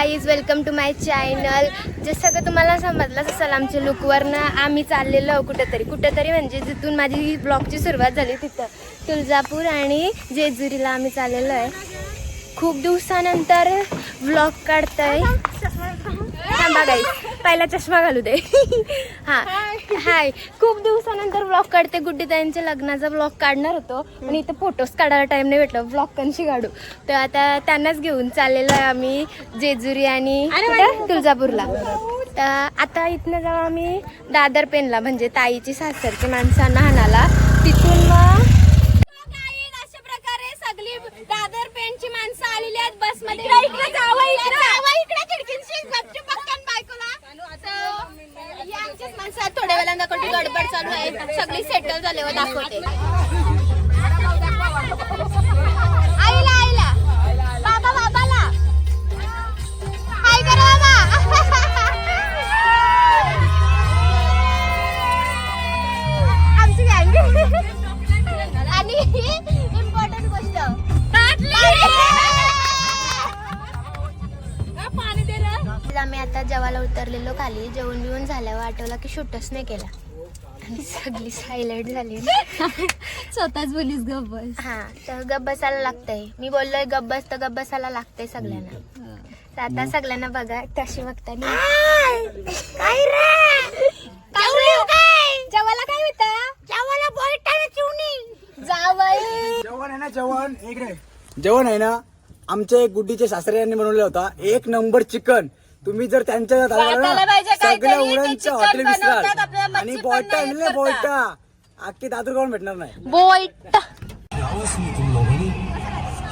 Guys welcome to my channel जसं का तुम्हाला समजलंच असेल आमच्या लुकवरनं आम्ही चाललेलो आहोत कुठंतरी. म्हणजे जिथून माझी ब्लॉगची सुरुवात झाली तिथं. तुळजापूर आणि जेजुरीला आम्ही चाललेलो आहे. खूप दिवसानंतर ब्लॉग आहे थांबा गाईज पहिला चष्मा घालू दे. हां हाय खूप दिवसानंतर ब्लॉग काढते. गुड्डी ताईंच्या लग्नाचा ब्लॉग काढणार होतो. पण इथं फोटोज काढायला टाइम नाही भेटलं. ब्लॉग कशी काढू. तर आता त्यांनाच घेऊन चाललेलो आहे आम्ही जेजुरी आणि? तुळजापूरला. तर आता इथनं जाऊ आम्ही दादर पेनला म्हणजे ताईची सासरची माणसांना हाणाला तिथून मग अशा प्रकारे सगळी दादर पेनची माणसं आलेली आहेत बसमध्ये इकडे जावं इकडे जावं इकडे. खिडकींशी गपचूप बायकोला. माणसं थोड्या वेळानं कुठे गडबड चालू आहे. सगळी सेटल झाले व दाखवते. आईला आईला. बाबा बाबाला. हाय बाबा आमची गँग आणि इम्पॉर्टंट गोष्ट. आता जेवायला उतरलेलो खाली जेवण बिवून झाल्यावर आठवला की शूटच नाही केला. आणि सगळी सायलेंट झाली. स्वतःच बोलीस ग बस. हा तर गप बसायला लागतंय. मी बोललोय गप बस तर गप बसायला लागतंय सगळ्यांना. तर आता सगळ्यांना बघा कशी बघताय काय रे? जेवायला काय होतं? जेवायला बोलताना चिवणी. जावई. जेवण आहे ना जेवण? एक रे जेवण आहे ना आमच्या एक गुड्डीच्या सासऱ्यांनी बनवलेला होता. एक नंबर चिकन. तुम्ही जर त्यांच्या सगळ्या ते उडांचं chicken हॉटेल विसराल. आणि बोयटा आणले. बोयटा अख्खी दादर खाऊन भेटणार नाही? ने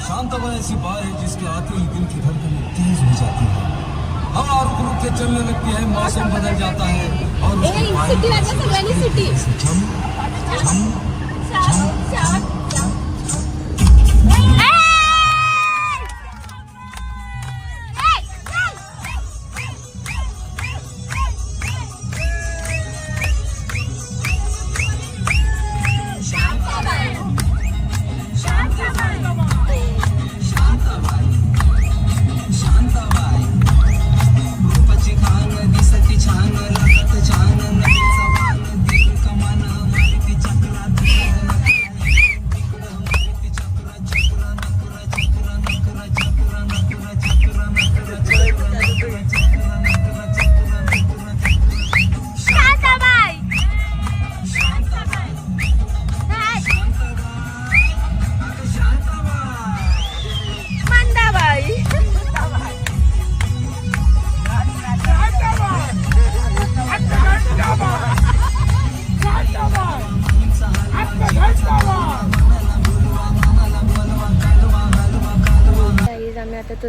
शांतवा ऐसी बात है जिसके आते ही दिल की धड़कनें तेज हो जाती है। हवा रुक रुक के चलने लगती है मौसम बदल जाता है और सिटी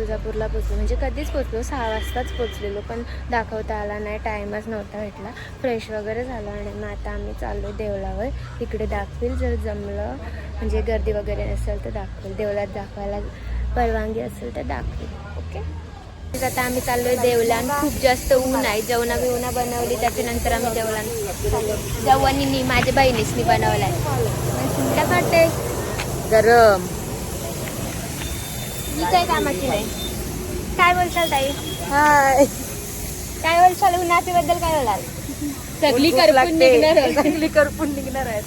तुळजापूरला पोचलो म्हणजे कधीच पोचलो सहा वाजताच पोचलेलो पण दाखवता आला नाही टाईमच नव्हता भेटला. फ्रेश वगैरे झालो आणि मग आता आम्ही चाललो देवळावर. तिकडे दाखवेल जर जमलं. म्हणजे गर्दी वगैरे नसेल तर दाखवेल. देवळात दाखवायला परवानगी असेल तर दाखवेल. ओके? आता आम्ही चाललोय देवलान खूप जास्त ऊन आहे. जेवणा बिवणा बनवली त्याच्यानंतर आम्ही देवलान चाललो माझ्या बहिणीसनी बनवलाय. काय वाटतंय गरम. काही कामाची नाही. काय बोलताल ताई? हाय. काय बोलताल? उन्हाचीबद्दल काय बोलाल? सगळी करपून निघणार आहे. सगळी करपून निघणार आहेत.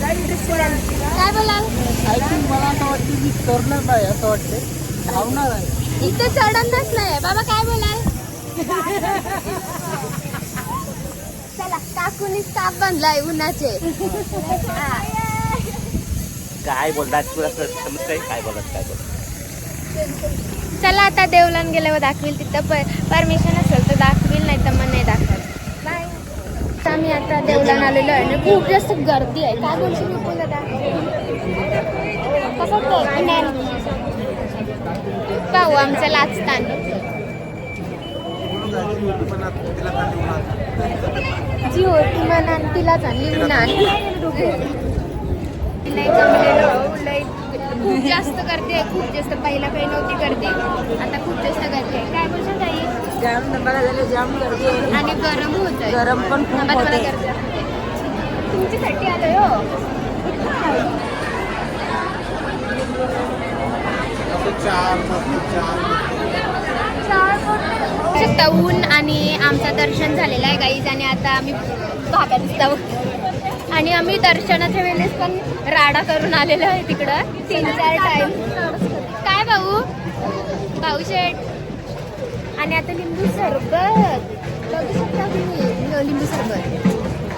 काय बोलाल? मला असं वाटतं मी करणार नाही असं वाटतं धावणार आहे. इथं चढणच नाही. बाबा काय बोलाल? चला काकूनी स्टाफ बांधलाय उन्हाचे. हा. काय बोलतात? तुला समजतंय? काय बोलत काय बोलत चला आता देवलान गेल्यावर दाखवेल तिथं. परमिशन असेल तर दाखवेल नाही तर मग नाही दाखवत. बाय. आम्ही आता देवलान आलेलो आहे आणि खूप जास्त गर्दी आहे. काय बोलशील विपुल दादा? कसं पाहू आमचं लाचतान जी हो होती म्हणा तिलाच आणली गर्दी नाही जमलेलं. लई खूप जास्त करते खूप जास्त. पहिला काही नव्हती करते आता खूप जास्त करते काय बोलतो ताई? जाम नंबरला झालं जाम करते आणि गरम होत आहे. गरम पण खूप होते. तुमच्यासाठी आलोय हो. ऊन आणि आमचं दर्शन झालेलं आहे गाईज आणि आता आम्ही भागात जाऊ. आणि आम्ही दर्शनाच्या वेळेस पण राडा करून आलेलो आहे तिकडं. तीन चार टाइम काय भाऊ? भाऊ शेठ. आणि आता लिंबू सरबत. बघू शकता तुम्ही? लिंबू सरबत.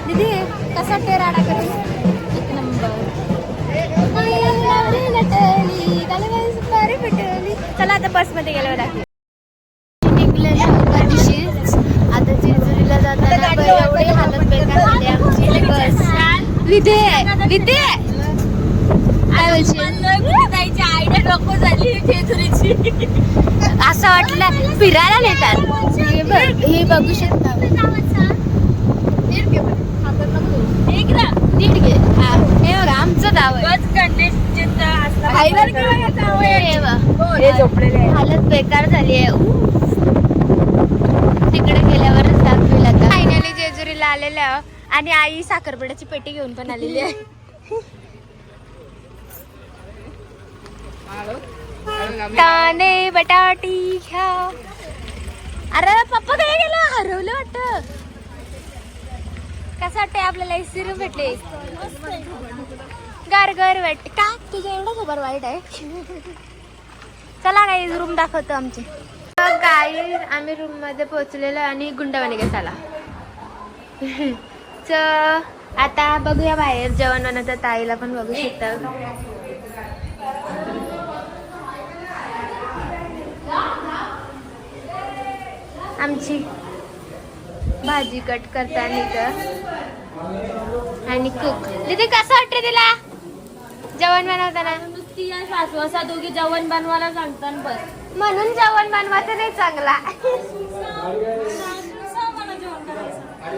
दिदी कसा ते राडा करून? एक नंबर. चला आता बसमध्ये गेल्यावर दाखव. दिवशीच आता जेजुरीला जाताना एवढी हालत बेकार झाली विधे विधे काय बोलशील? आयडिया नको झाली जेजुरीची. असं वाटलं फिरायला नेतात. हे बघ शकता. नीट घे. हा बघा आमचं गाव आहे. हे हालत बेकार झाली आहे. तिकडे गेल्यावरच दाखवेल आता. फायनली जेजुरीला आलेलं आहे. आणि आई साखरपुड्याची पेटी घेऊन पण आलेली आहे. कांदे बटाटी घ्या. अरे पप्पा काय गेला? हरवलं वाटत. कसं वाटतंय आपल्याला एसी रूम भेटले? गार गार वाटते का? तुझ्या एवढं खबर वाईट आहे. चला काही रूम दाखवतो आमची. काही आम्ही रूममध्ये पोहोचलेलो आणि गुंडावाने घेत आला. आता बघूया बाहेर जेवण बनवतं ताईला पण बघू शकता. आमची भाजी कट करताना इथं. आणि कुक तिथे कसं वाटतं तिला? जेवण बनवताना? नुसती सासू दोघी जेवण बनवायला सांगतात बस. म्हणून जेवण बनवायचं नाही चांगला.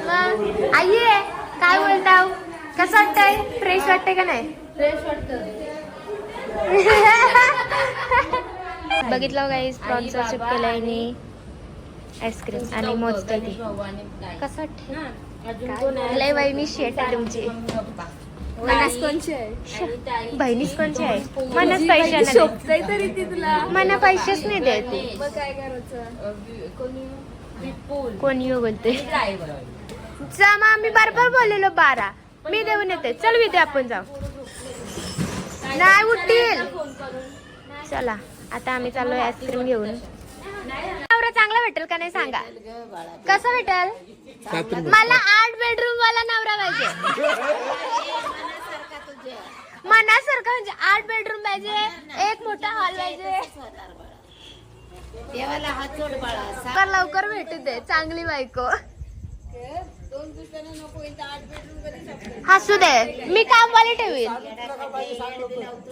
मग, आई आहे, काय बोलताव कसं वाटतंय? फ्रेश वाटतंय का नाही? फ्रेश वाटतं. बघितलं गाईज प्रॉन्सर चिप केलंय आणि आईस्क्रीम आणि मोजतंय ती. कसं आहे? लय वहिनी शेट आहे तुमची. ताई आणि ताई. बहिणीच कोणची आहे? मनाच पैसे शोभतंय तरी ती तुला मना पैसेच नाही देत. मग काय करायचं. कोणी कोण बोलते ड्रायव्हर जमा आम्ही बरोबर बोललेलो बारा. मी देऊन येते. चल विद्या आपण जाऊ. नाही उठतील. चला आता आम्ही चाललोय आईस्क्रीम घेऊन. नवरा चांगला भेटेल का नाही सांगा? कसा भेटेल? मला आठ बेडरूम वाला नवरा पाहिजे. मनासारखा म्हणजे आठ बेडरूम पाहिजे एक मोठा हॉल पाहिजे. लवकर भेटू दे चांगली बायको. हसू दे. मी कामवाली ठेवीन.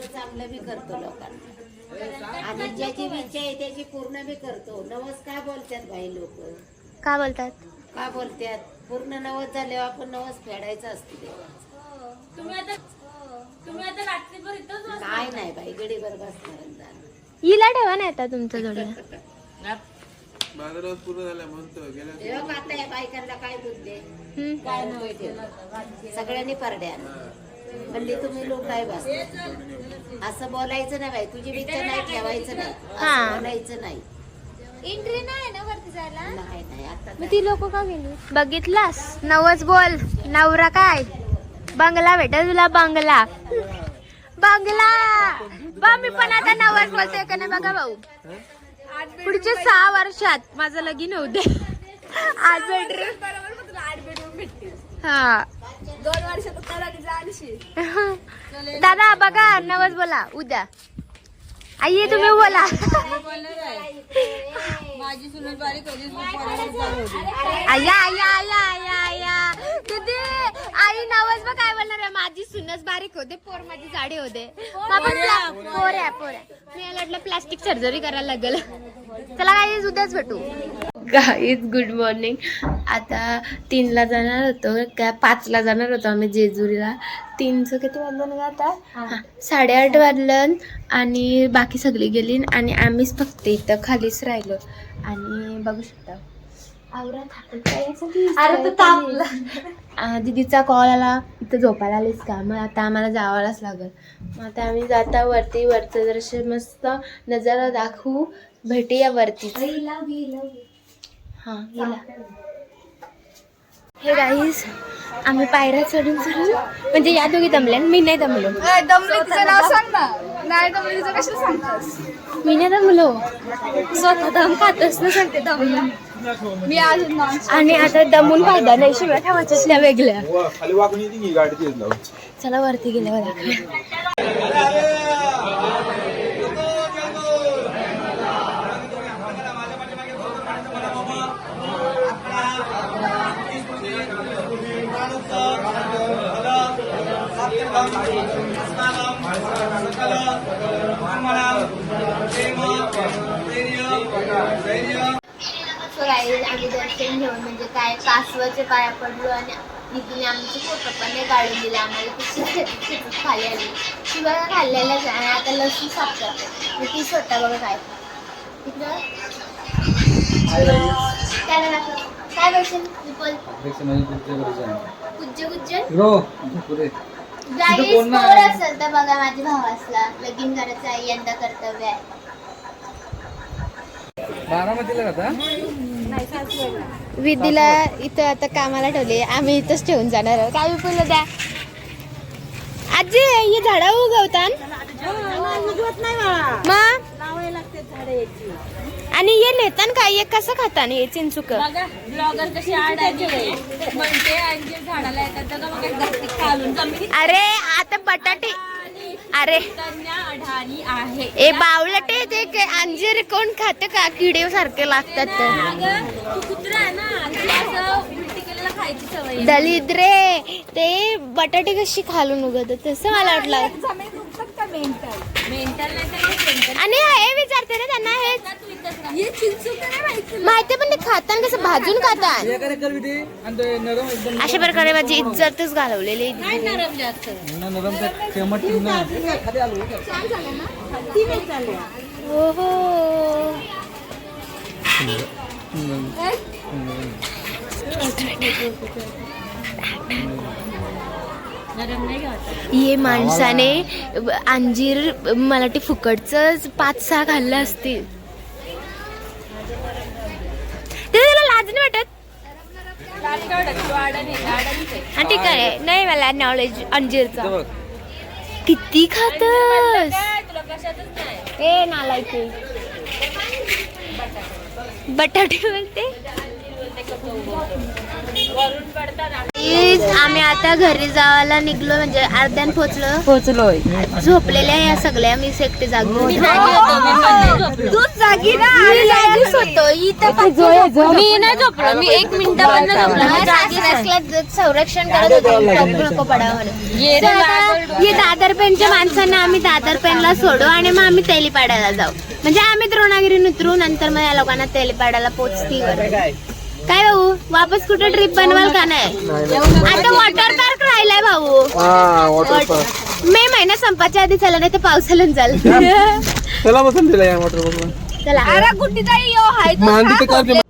चांगलं बी करतो लोकांना. आणि ज्याची इच्छा आहे त्याची पूर्ण बी करतो. नवस काय बोलतात बाई लोक? का बोलतात? का बोलतात? पूर्ण नवस झाल्यावर आपण नवस फेडायचं असते देवाचं. तुम्ही आता तुम्ही आता रात्रीभर इथंच बस. काय नाही बाई गडीभर बसणार हिला ठेवा ना आता तुमच्या जोडीला तेव्हा आता या बायकांना काय दूध दे हम्म. काय नवस ठेवलं सगळ्यांनी परड्या. म्हणजे तुम्ही लोक काय बसता? असं बोलायचं नाही बाई. तुझी इच्छा नाही ठेवायचं नाही. हा. असं बोलायचं नाही. एंट्री नाही ना वरती जायला? नाही नाही आता मग ती लोक का गेली? बघितलास? नवस बोल. नवरा काय? बंगला भेटेल तुला बंगला. बंगला! बा मी पण आता नवस बोलते का नाही बघा भाऊ. पुढच्या सहा वर्षात माझं लगीन होऊ दे. आज हा. दोन दादा बघा नवस बोला उद्या. आई तुम्ही बोला. माझी सुनत आया आया आया आया आया. दीदी आई नवस बघ काय बोलणार आहे. माझी सुनस बारीक होते पोर माझी जाडी होते. पोर आहे पोर आहे मी याला वाटलं प्लास्टिक सर्जरी करायला लागेल. चला काही उद्याच भेटू. गाईज गुड मॉर्निंग आता तीनला जाणार होतो काय पाचला जाणार होतो आम्ही जेजुरीला. तीनचं किती वाजलं ना आता? हां. साडेआठ वाजलं आणि बाकी सगळी गेली आणि आम्हीच फक्त इथं खालीच राहिलो. आणि बघू शकता. दीदीचा कॉल आला इथं झोपायला आलीस का? मग आता आम्हाला जावालाच लागल. मग आता आम्ही जाता वरती वरचं जरासे मस्त नजारा दाखवू. भेटूया वरती हा गेला हे गाईज आम्ही पायऱ्या चढून चढून म्हणजे या दोघी दमल्या मी नाही दमलो. दमले तिचं नाव सांग ना. नाही दमले तिचं कशाला सांगतास? मी नाही दमलो. स्वतः दम खातच ना सांगते दमलो. मी अजून नाव आणि आता दमून फायदा नाही शिवाय ठेवायच्या त्या वेगळ्या. चला वरती गेल्यावर guys, आम्ही दर्शन घेऊन म्हणजे काय कासवाचे पाया पडलो आणि नितीने आमचे फोटो पण नाही काढून दिले. आम्हाला तशी खेचत खेचत खाली आली. खाल्लेल्याच आहे आणि आता लसूण साफ करते ती स्वतः बघा काय तिकडं त्याला दाखव. काय बसेल विपल कुज्ज कुज्ज गाईस पोर असेल तर बघा माझ्या भावासला लगीन करायचं आहे. यंदा कर्तव्य आहे. बारामतीला जाता? विधीला इथं आता कामाला ठेवले. आम्ही इथंच ठेवून जाणार आहोत. काय विपुल द्या आजी हे झाडं उगवतात आणि हे नेतान काय हे कसं खातान हे चिंचुक? ब्लॉगर कशी अरे आता बटाटे अरे. कन्या अडाणी आहे. ए बावलटे ते काय अंजीर कोण खाते का? किडे सारखे लागतात तर. दलिद्रे ते बटाटे कशी खालून उगत तसं मला वाटलं. आणि हे विचारते ना त्यांना हे माहिती. पण ते खाताना कसं? भाजून खातात कर विधी आणि ते नरम एकदम अशा प्रकारे माझी इज्जतच घालवलेली आहे. काय नरम जास्त. नरम ते तेमट ना. खाली आलो हो हो नरम नाही घ्यायचं ये माणसाने अंजीर मला ते फुकटच पाच सहा खाल्लं असतील ते तुला लाज नाही वाटत? हा ठीक आहे नाही मला नॉलेज अंजीरचा. किती खातस? ए नालायक. बटाटे बोलते? आम्ही आता घरी जायला निघलो म्हणजे अर्ध्यान पोचलो. पोचलोय. झोपलेल्या या सगळ्या मी एकटे जागी होते. तू जागी ना मी जागीच होतो. इथं मी नाही झोपलो मी एक मिनिटापर्यंत झोपलो. मी जागी नसल्या संरक्षण करत होते नको हे दादर पेनच्या माणसांना आम्ही दादर पेनला सोडू आणि मग आम्ही तेलीपाड्याला जाऊ. म्हणजे आम्ही द्रोणागिरी उतरू नंतर मग या लोकांना तेलीपाड्याला पोचती काय भाऊ? वापस कुठे ट्रिप बनवाल का नाही? आता वॉटर पार्क राहिलाय भाऊ. मे महिना संपाच्या आधी चला नाही तर पावसाला चाल चला बसून दिला या वॉटर पार्कला चला. अरे कुठे जाई यो हाय मांडी तर करते